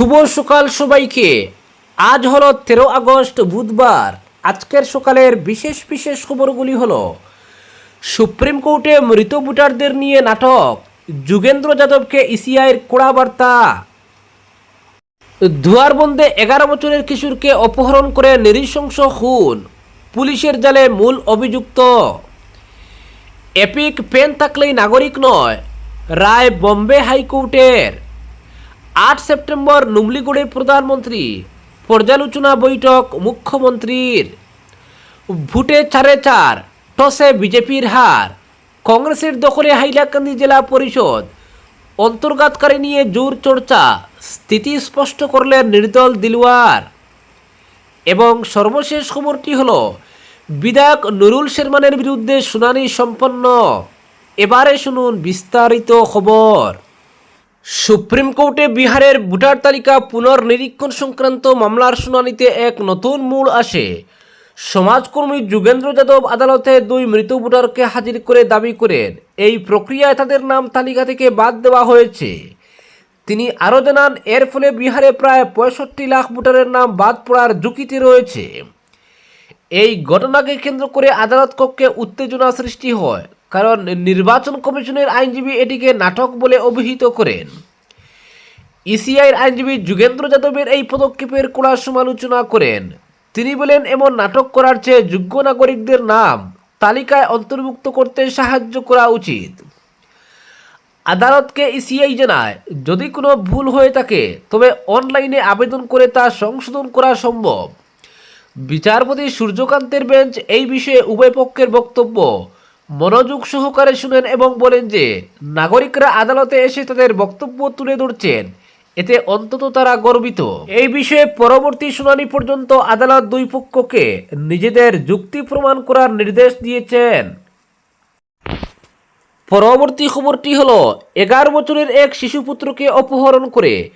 শুভ সকাল সবাইকে। আজ হলো তেরো আগস্ট, বুধবার। আজকের সকালের বিশেষ বিশেষ খবরগুলি হলো, সুপ্রিম কোর্টে মৃত ভোটারদের নিয়ে নাটক, যুগেন্দ্র যাদবকে ইসিআইয়ের কড়া বার্তা। দুয়ারবন্দে এগারো বছরের কিশোরকে অপহরণ করে নৃশংস খুন, পুলিশের জালে মূল অভিযুক্ত। এপিক পেন থাকলেই নাগরিক নয়, রায় বম্বে হাইকোর্টের। আট সেপ্টেম্বর নুমলিগড়ে প্রধানমন্ত্রী, পর্যালোচনা বৈঠক মুখ্যমন্ত্রীর। ভোটে চারে চার টসে বিজেপির হার। কংগ্রেসের দখলে হাইলাকান্দি জেলা পরিষদ। অন্তর্গাতকারী নিয়ে জোর চর্চা, স্থিতি স্পষ্ট করলেন নির্দল দিলওয়ার। এবং সর্বশেষ খবরটি হল, বিধায়ক নুরুল শেরমানের বিরুদ্ধে শুনানি সম্পন্ন। এবারে শুনুন বিস্তারিত খবর। সুপ্রিম কোর্টে বিহারের ভোটার তালিকা পুনর্নিরীক্ষণ সংক্রান্ত মামলার শুনানিতে এক নতুন মূল আসে। সমাজকর্মী যুগেন্দ্র যাদব আদালতে দুই মৃত ভোটারকে হাজির করে দাবি করেন, এই প্রক্রিয়ায় তাদের নাম তালিকা থেকে বাদ দেওয়া হয়েছে। তিনি আরও জানান, এর ফলে বিহারে প্রায় পঁয়ষট্টি লাখ ভোটারের নাম বাদ পড়ার ঝুঁকিতে রয়েছে। এই ঘটনাকে কেন্দ্র করে আদালত কক্ষে উত্তেজনা সৃষ্টি হয়। কারণ নির্বাচন কমিশনের আইনজীবী এটিকে নাটক বলে অভিহিত করেন। ইসিআইয়ের আইনজীবী যুগেন্দ্র যাদবের এই পদক্ষেপের কড়া সমালোচনা করেন। তিনি বলেন, এমন নাটক করার চেয়ে যোগ্য নাগরিকদের নাম তালিকায় অন্তর্ভুক্ত করতে সাহায্য করা উচিত। আদালতকে ইসিআই জানায়, যদি কোনো ভুল হয়ে থাকে, তবে অনলাইনে আবেদন করে তা সংশোধন করা সম্ভব। বিচারপতি সূর্যকান্তের বেঞ্চ এই বিষয়ে উভয় পক্ষের বক্তব্য মনোযোগ সহকারে শুনেন এবং বলেন যে, নাগরিকরা আদালতে এসে তাদের বক্তব্য তুলে ধরছেন। এতে অন্তত তারা গর্বিত। এই বিষয়ে পরবর্তী শুনানি পর্যন্ত আদালত দুই পক্ষকে নিজেদের যুক্তি প্রমাণ করার নির্দেশ দিয়েছেন। পরবর্তী খবরটি হলো, এগারো বছরের এক শিশুপুত্রকে অপহরণ করে,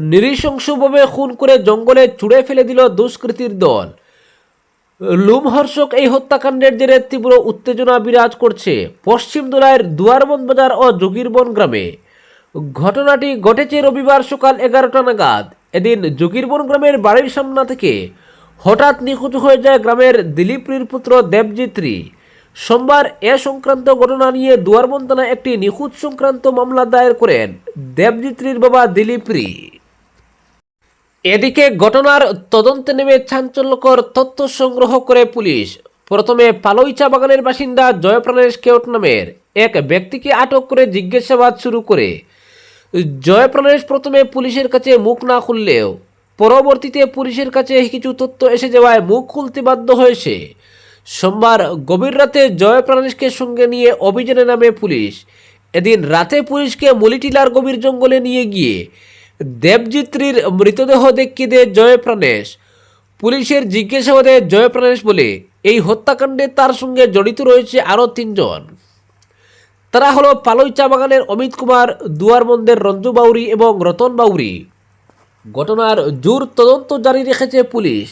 নৃশংসভাবে খুন করে জঙ্গলে ছুঁড়ে ফেলে দিল দুষ্কৃতীর দল। লুমহর্ষক এই হত্যাকাণ্ডের জেরে তীব্র উত্তেজনা বিরাজ করছে পশ্চিম দোলাইয়ের দুয়ারবন বাজার ও যোগীরবন গ্রামে। ঘটনাটি ঘটেছে রবিবার সকাল এগারোটা নাগাদ। এদিন যোগীরবন গ্রামের বাড়ির সামনা থেকে হঠাৎ নিখোঁজ হয়ে যায় গ্রামের দিলীপরির পুত্র দেবজিত্রী সোমবার এ সংক্রান্ত ঘটনা নিয়ে দুয়ারবন থানায় একটি নিখোঁজ সংক্রান্ত মামলা দায়ের করেন দেবজিত্রীর বাবা দিলীপরি এদিকে ঘটনার তদন্তে নেমে চাঞ্চল্যকর তথ্য সংগ্রহ করে পুলিশ। প্রথমে পালইচা বাগানের বাসিন্দা জয়প্রাণেশ কেওট নামের এক ব্যক্তিকে আটক করে জিজ্ঞাসাবাদ শুরু করে। জয়প্রাণেশ প্রথমে পুলিশের কাছে মুখ না খুললেও পরবর্তীতে পুলিশের কাছে কিছু তথ্য এসে যাওয়ায় মুখ খুলতে বাধ্য হয়েছে। সোমবার গভীর রাতে জয়প্রাণেশকে সঙ্গে নিয়ে অভিযানে নামে পুলিশ। এদিন রাতে পুলিশকে মলিটিলার গভীর জঙ্গলে নিয়ে গিয়ে দেবজিত্রীর মৃতদেহ দেখিয়ে দেয় জয়প্রাণেশ। পুলিশের জিজ্ঞাসাবাদে জয়প্রাণেশ বলে, এই হত্যাকাণ্ডে তার সঙ্গে জড়িত রয়েছে আরও তিনজন। তারা হলো পালই চা বাগানের অমিত কুমার দুয়ারবন্দের রঞ্জু বাউরি এবং রতন বাউরি। ঘটনার জোর তদন্ত জারি রেখেছে পুলিশ।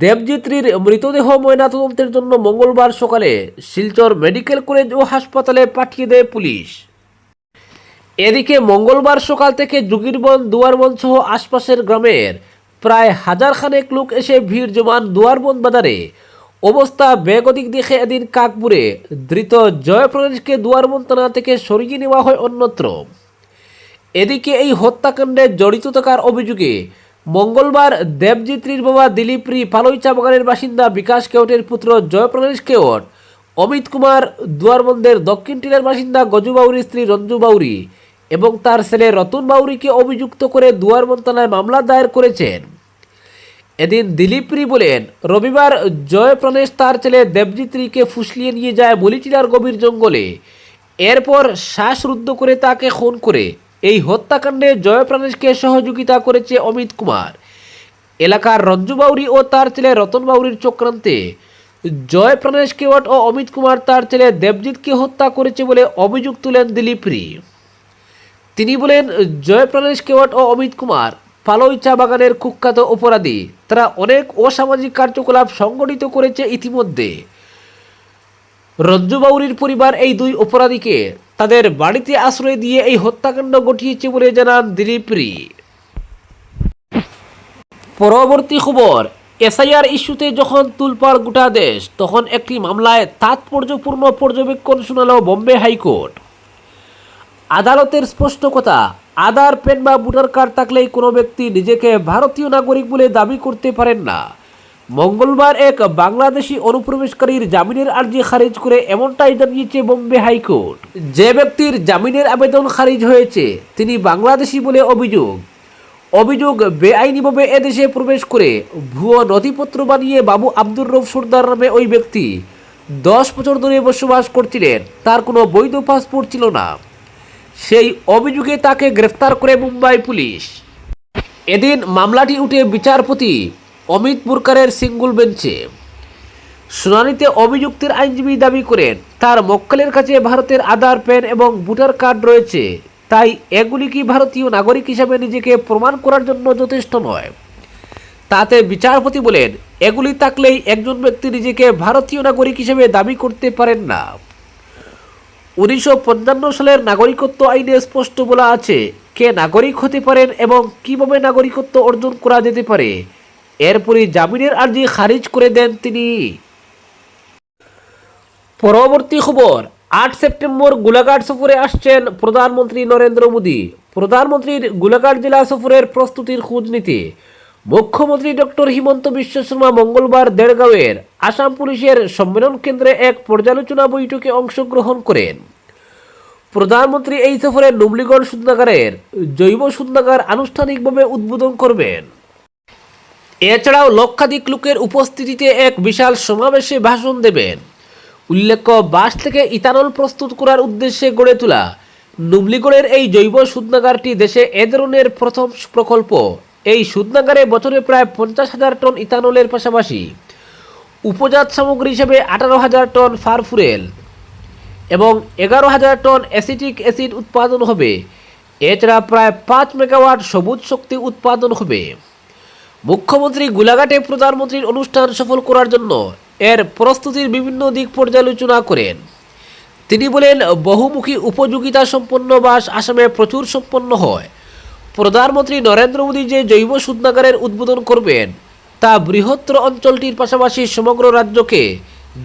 দেবজিত্রীর মৃতদেহ ময়নাতদন্তের জন্য মঙ্গলবার সকালে শিলচর মেডিকেল কলেজ ও হাসপাতালে পাঠিয়ে দেয় পুলিশ। এদিকে মঙ্গলবার সকাল থেকে যুগিরবন দুয়ারবন সহ আশপাশের গ্রামের প্রায় হাজার খানেক লোক এসে ভিড় জমান দুয়ারবন বাজারে। অবস্থা বেগতিক দেখে এদিন কাকপুরে ধৃত জয়প্রদেশকে দুয়ারবন থানা থেকে সরিয়ে নেওয়া হয় অন্যত্র। এদিকে এই হত্যাকাণ্ডে জড়িত থাকার অভিযোগে মঙ্গলবার দেবজিত্রীর বাবা দিলীপরি পালইচা বাগানের বাসিন্দা বিকাশ কেওটের পুত্র জয়প্রদেশ কেওট অমিত কুমার দুয়ারবন্দের দক্ষিণ টিলার বাসিন্দা গজু বাউরির স্ত্রী রঞ্জু বাউরি এবং তার ছেলে রতন বাউরিকে অভিযুক্ত করে দুয়ার থানায় মামলা দায়ের করেছেন। এদিন দিলীপরি বলেন, রবিবার জয়প্রণেশ তার ছেলে দেবজিত্রীকে ফুসলিয়ে নিয়ে যায় বলিটিলার গভীর জঙ্গলে। এরপর শ্বাসরুদ্ধ করে তাকে খুন করে। এই হত্যাকাণ্ডে জয়প্রাণেশকে সহযোগিতা করেছে অমিত কুমার। এলাকার রঞ্জু বাউরি ও তার ছেলে রতন বাউরির চক্রান্তে। জয়প্রাণেশ কেওয়াট ও অমিত কুমার তার ছেলে দেবজিৎকে হত্যা করেছে বলে অভিযোগ তুলেন দিলীপরি তিনি বলেন জয়প্রাণেশ কেওয়াট ও অমিত কুমার পালই চা বাগানের কুখ্যাত অপরাধী, তারা অনেক অসামাজিক কার্যকলাপ সংগঠিত করেছে ইতিমধ্যে। রঞ্জু বাউরির পরিবার এই দুই অপরাধীকে তাদের বাড়িতে আশ্রয় দিয়ে এই হত্যাকাণ্ড ঘটিয়েছে বলে জানান দিলীপ রি। পরবর্তী খবর, এসআইআর ইস্যুতে যখন তুলপাড় গোটা দেশ, তখন একটি মামলায় তাৎপর্যপূর্ণ পর্যবেক্ষণ শোনালো বম্বে হাইকোর্ট। আদালতের স্পষ্ট কথা আধার পেন বা ভোটার কার্ড থাকলেই কোনো ব্যক্তি নিজেকে ভারতীয় নাগরিক বলে দাবি করতে পারেন না। মঙ্গলবার এক বাংলাদেশি অনুপ্রবেশকারীর জামিনের আর্জি খারিজ করে এমনটাই জানিয়েছে বোম্বে হাইকোর্ট। যে ব্যক্তির জামিনের আবেদন খারিজ হয়েছে, তিনি বাংলাদেশি বলে অভিযোগ। অভিযোগ বেআইনিভাবে এদেশে প্রবেশ করে ভুয়ো নথিপত্র বানিয়ে বাবু আব্দুর রফ সর্দার নামে ওই ব্যক্তি দশ বছর ধরে বসবাস করছিলেন, তার কোনো বৈধ পাসপোর্ট ছিল না। সেই অভিযোগে তাকে গ্রেফতার করে মুম্বাই পুলিশ। এদিন মামলাটি উঠে বিচারপতি অমিত মুরকারের সিঙ্গুল বেঞ্চে। শুনানিতে অভিযুক্তের আইনজীবী দাবি করেন, তার মক্কেলের কাছে ভারতের আধার, প্যান এবং ভোটার কার্ড রয়েছে। তাই এগুলি কি ভারতীয় নাগরিক হিসাবে নিজেকে প্রমাণ করার জন্য যথেষ্ট নয়। তাতে বিচারপতি বলেন, এগুলি থাকলেই একজন ব্যক্তি নিজেকে ভারতীয় নাগরিক হিসেবে দাবি করতে পারেন না। উনিশশো পঞ্চান্ন সালের নাগরিকত্ব আইনে স্পষ্ট বলা আছে কে নাগরিক হতে পারেন এবং কীভাবে নাগরিকত্ব অর্জন করা যেতে পারে। এরপরই জামিনের আর্জি খারিজ করে দেন তিনি। পরবর্তী খবর, আট সেপ্টেম্বর গোলাঘাট সফরে আসছেন প্রধানমন্ত্রী নরেন্দ্র মোদী। প্রধানমন্ত্রীর গোলাঘাট জেলা সফরের প্রস্তুতির খোঁজ নিতে মুখ্যমন্ত্রী ডক্টর হিমন্ত বিশ্ব শর্মা মঙ্গলবার দেড়গাঁওয়ের আসাম পুলিশের সম্মেলন কেন্দ্রে এক পর্যালোচনা বৈঠকে অংশগ্রহণ করেন। প্রধানমন্ত্রী এই সফরে নুবলিগড় সুদনাগারের জৈব সুদনাগার আনুষ্ঠানিকভাবে উদ্বোধন করবেন। এছাড়াও লক্ষাধিক লোকের উপস্থিতিতে এক বিশাল সমাবেশে ভাষণ দেবেন। উল্লেখ্য বাস থেকে ইথানল প্রস্তুত করার উদ্দেশ্যে গড়ে তোলা নুবলিগড়ের এই জৈব সুদনাগারটি দেশে এ ধরনের প্রথম প্রকল্প। এই সুদনাগারে বছরে প্রায় পঞ্চাশ হাজার টন ইথানলের পাশাপাশি উপজাত সামগ্রী হিসেবে আঠারো হাজার টন ফারফুরেল এবং এগারো হাজার টন অ্যাসিটিক অ্যাসিড উৎপাদন হবে। এছাড়া প্রায় পাঁচ মেগাওয়াট সবুজ শক্তি উৎপাদন হবে। মুখ্যমন্ত্রী গোলাঘাটে প্রধানমন্ত্রীর অনুষ্ঠান সফল করার জন্য এর প্রস্তুতির বিভিন্ন দিক পর্যালোচনা করেন। তিনি বলেন, বহুমুখী উপযোগিতা সম্পন্ন বাস আসামে প্রচুর সম্পন্ন হয়। প্রধানমন্ত্রী নরেন্দ্র মোদী যে জৈব সুদনাগারের উদ্বোধন করবেন, তা বৃহত্তর অঞ্চলটির পাশাপাশি সমগ্র রাজ্যকে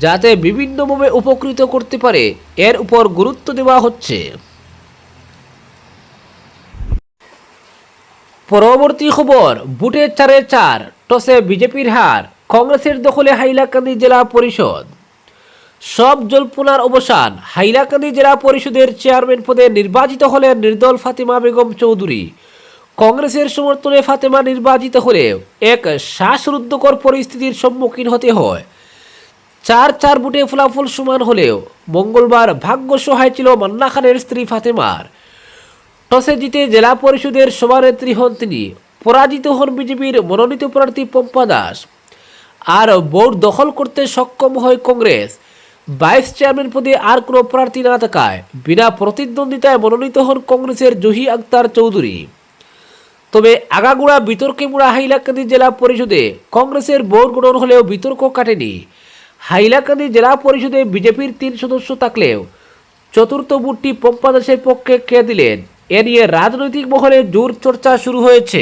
যাতে বিভিন্নভাবে উপকৃত করতে পারে, এর উপর গুরুত্ব দেওয়া হচ্ছে। পরবর্তী খবর, বুটে চারে চার, টসে বিজেপির হার, কংগ্রেসের দখলে হাইলাকান্দি জেলা পরিষদ। সব জল্পনার অবসান, হাইলাকান্দি জেলা পরিষদের চেয়ারম্যান পদে নির্বাচিত হলেন নির্দল ফাতিমা বেগম চৌধুরী। কংগ্রেসের সমর্থনে ফাতেমা নির্বাচিত হলে এক শ্বাসরুদ্ধকর পরিস্থিতির সম্মুখীন হতে হয়। চার চার বুটে ফলাফল সমান হলেও মঙ্গলবার ভাগ্য সহায় ছিল মান্না খানের স্ত্রী ফাতেমার। টসে জিতে জেলা পরিষদের সভানেত্রী হন তিনি। পরাজিত হন বিজেপির মনোনীত প্রার্থী পম্পা দাস। আর বোর্ড দখল করতে সক্ষম হয় কংগ্রেস। ভাইস চেয়ারম্যান পদে আর কোনো প্রার্থী না থাকায় বিনা প্রতিদ্বন্দ্বিতায় মনোনীত হন কংগ্রেসের জহি আক্তার চৌধুরী। তবে আগাগুড়া বিতর্কে মুড়া হাইলাকান্দি জেলা পরিষদে কংগ্রেসের বোর্ড গঠন হলেও বিতর্ক কাটেনি। হাইলাকান্দি জেলা পরিষদে বিজেপির তিন সদস্য থাকলেও চতুর্থ বুটটি পম্পা দাসের পক্ষে কে দিলেন, এ নিয়ে রাজনৈতিক মহলে জোর চর্চা শুরু হয়েছে।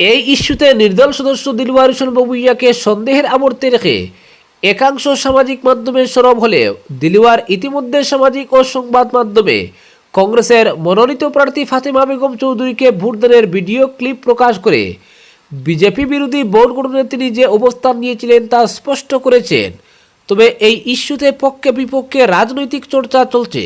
এই ইস্যুতে নির্দল সদস্য দিলওয়ার হোসেন বাবুইয়াকে সন্দেহের আবর্তে রেখে একাংশ সামাজিক মাধ্যমে সরব হলেও দিলওয়ার ইতিমধ্যে সামাজিক ও সংবাদ মাধ্যমে কংগ্রেসের মনোনীত প্রার্থী ফাতেমা বেগম চৌধুরীকে ভোটদানের ভিডিও ক্লিপ প্রকাশ করে বিজেপি বিরোধী ভোট গঠনে তিনি যে অবস্থান নিয়েছিলেন তা স্পষ্ট করেছেন। তবে এই ইস্যুতে পক্ষে বিপক্ষে রাজনৈতিক চর্চা চলছে।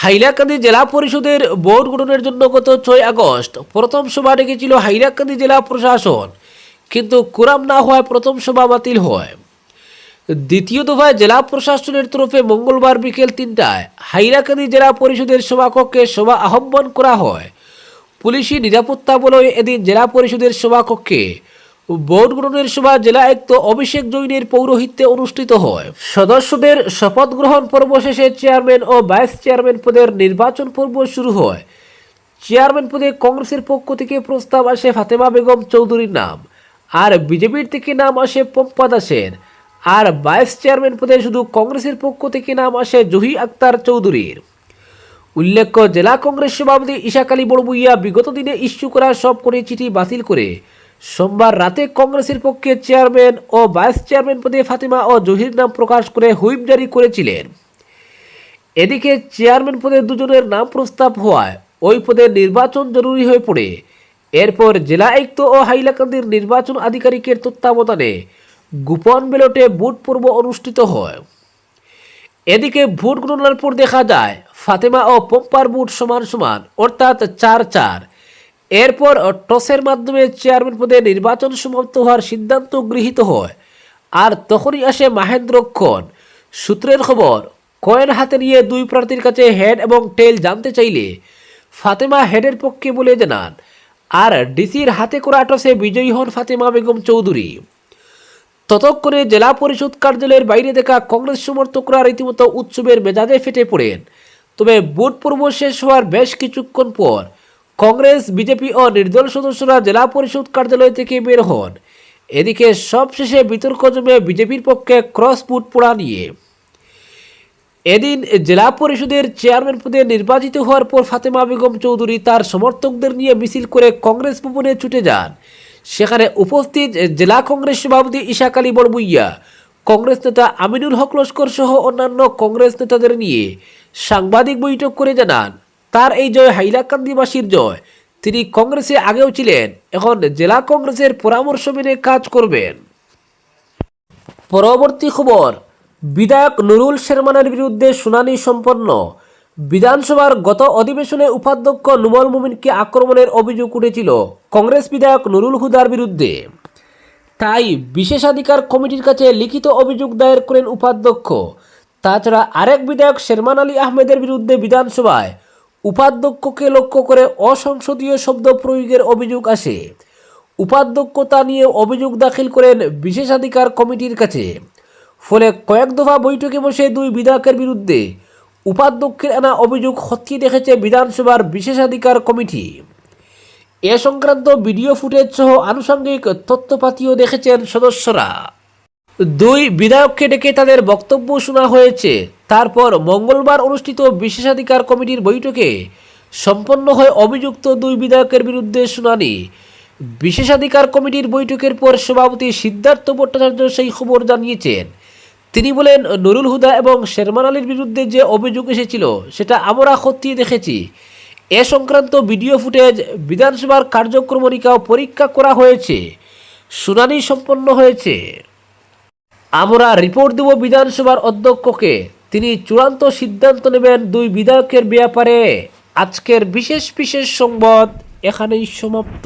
হাইলাকান্দি জেলা পরিষদের বোর্ড গঠনের জন্য গত ছয় আগস্ট প্রথম সভা ডেকেছিল হাইলাকান্দি জেলা প্রশাসন। কিন্তু কুরাম না হওয়ায় প্রথম সভা বাতিল হয়। দ্বিতীয় দফায় জেলা প্রশাসনের তরফে মঙ্গলবার বিকেল তিনটায় হাইলাকান্দি জেলা পরিষদের সভাকক্ষে সভা আহ্বান করা হয়। পুলিশি নিরাপত্তা বলে এদিন জেলা পরিষদের সভাকক্ষে বোর্ড গ্রহণের সভা জেলা আয়ুক্ত অভিষেক জৈনের পৌরোহিত্যে অনুষ্ঠিত হয়। সদস্যদের শপথ গ্রহণ পর্ব শেষে চেয়ারম্যান ও ভাইস চেয়ারম্যান পদের নির্বাচন পর্ব শুরু হয়। চেয়ারম্যান পদে কংগ্রেসের পক্ষ থেকে প্রস্তাব আসে ফাতেমা বেগম চৌধুরীর নাম। আর বিজেপির থেকে নাম আসে পম্পা দাসের আর ভাইস চেয়ারম্যান পদে শুধু কংগ্রেসের পক্ষ থেকে নাম আসে জহি আক্তার চৌধুরীর। উল্লেখ্য, জেলা কংগ্রেস সভাপতি ইশাক আলী বড়বুইয়া বিগত দিনে ইস্যু করা সব করে চিঠি বাতিল করে। সোমবার রাতে কংগ্রেসের পক্ষে চেয়ারম্যান ও ভাইস চেয়ারম্যান পদে ফাতিমা ও জহির নাম প্রকাশ করে হুইপ জারি করেছিলেন। এদিকে চেয়ারম্যান পদে দুজনের নাম প্রস্তাব হওয়ায় ওই পদে নির্বাচন জরুরি হয়ে পড়ে। এরপর জেলা আয়ুক্ত ও হাইলাকান্দির নির্বাচন আধিকারিকের তত্ত্বাবধানে গোপন ব্যালটে ভোট পর্ব অনুষ্ঠিত হয়। এদিকে ভোট গণনার পর দেখা যায়, ফাতেমা ও পম্পার ভোট সমান সমান, অর্থাৎ চার চার। এরপর টসের মাধ্যমে চেয়ারম্যান পদে নির্বাচন সমাপ্ত হওয়ার সিদ্ধান্ত গৃহীত হয়। আর তখনই আসে মাহেন্দ্রক্ষণ সূত্রের খবর কয়েন হাতে নিয়ে দুই প্রার্থীর কাছে হেড এবং টেল জানতে চাইলে ফাতেমা হেডের পক্ষে বলে জানান, আর ডিসির হাতে করা টসে বিজয়ী হন ফাতেমা বেগম চৌধুরী। ততক্ষণে জেলা পরিষদ কার্যালয়ের বাইরে দেখা কংগ্রেস সমর্থকরা রীতিমতো উৎসবের মেজাজে ফেটে পড়েন। তবে ভোট পূর্ব শেষ হওয়ার বেশ কিছুক্ষণ পর কংগ্রেস, বিজেপি ও নির্দল সদস্যরা জেলা পরিষদ কার্যালয় থেকে বের হন। এদিকে সবশেষে বিতর্ক জমে বিজেপির পক্ষে ক্রস ভোট পড়া নিয়ে। এদিন জেলা পরিষদের চেয়ারম্যান পদে নির্বাচিত হওয়ার পর ফাতেমা বেগম চৌধুরী তার সমর্থকদের নিয়ে মিছিল করে কংগ্রেস ভবনে ছুটে যান। সেখানে উপস্থিত জেলা কংগ্রেস সভাপতি ইশাক আলী বড়বুইয়া কংগ্রেস নেতা আমিনুল হক লস্কর সহ অন্যান্য কংগ্রেস নেতাদের নিয়ে সাংবাদিক বৈঠক করে জানান, তার এই জয় হাইলাকান্দিবাসীর জয়। তিনি কংগ্রেসে আগেও ছিলেন, এখন জেলা কংগ্রেসের পরামর্শ মেনে কাজ করবেন। পরবর্তী খবর, বিধায়ক নুরুল শেরমানের বিরুদ্ধে শুনানি সম্পন্ন। বিধানসভার গত অধিবেশনে উপাধ্যক্ষ নুমল মুমিনকে আক্রমণের অভিযোগ উঠেছিল কংগ্রেস বিধায়ক নুরুল হুদার বিরুদ্ধে। তাই বিশেষাধিকার কমিটির কাছে লিখিত অভিযোগ দায়ের করেন উপাধ্যক্ষ। তাছাড়া আরেক বিধায়ক শেরমান আলী আহমেদের বিরুদ্ধে বিধানসভায় উপাধ্যক্ষকে লক্ষ্য করে অসংসদীয় শব্দ প্রয়োগের অভিযোগ আসে। উপাধ্যক্ষ তা নিয়ে অভিযোগ দাখিল করেন বিশেষাধিকার কমিটির কাছে। ফলে কয়েক দফা বৈঠকে বসে দুই বিধায়কের বিরুদ্ধে উপাধ্যক্ষের আনা অভিযোগ খতিয়ে দেখেছে বিধানসভার বিশেষাধিকার কমিটি। এ সংক্রান্ত ভিডিও ফুটেজ সহ আনুষঙ্গিক তথ্যপাতিও দেখেছেন সদস্যরা। দুই বিধায়ককে ডেকে তাদের বক্তব্য শোনা হয়েছে। তারপর মঙ্গলবার অনুষ্ঠিত বিশেষাধিকার কমিটির বৈঠকে সম্পন্ন হয় অভিযুক্ত দুই বিধায়কের বিরুদ্ধে শুনানি। বিশেষাধিকার কমিটির বৈঠকের পর সভাপতি সিদ্ধার্থ ভট্টাচার্য সেই খবর জানিয়েছেন। তিনি বলেন, নুরুল হুদা এবং শেরমান আলীর বিরুদ্ধে যে অভিযোগ এসেছিল, সেটা আমরা খতিয়ে দেখেছি। এ সংক্রান্ত ভিডিও ফুটেজ বিধানসভার কার্যক্রমণিকাও পরীক্ষা করা হয়েছে, শুনানি সম্পন্ন হয়েছে। আমরা রিপোর্ট দেব বিধানসভার অধ্যক্ষকে। তিনি চূড়ান্ত সিদ্ধান্ত নেবেন দুই বিধায়কের ব্যাপারে। আজকের বিশেষ বিশেষ সংবাদ এখানেই সমাপ্ত।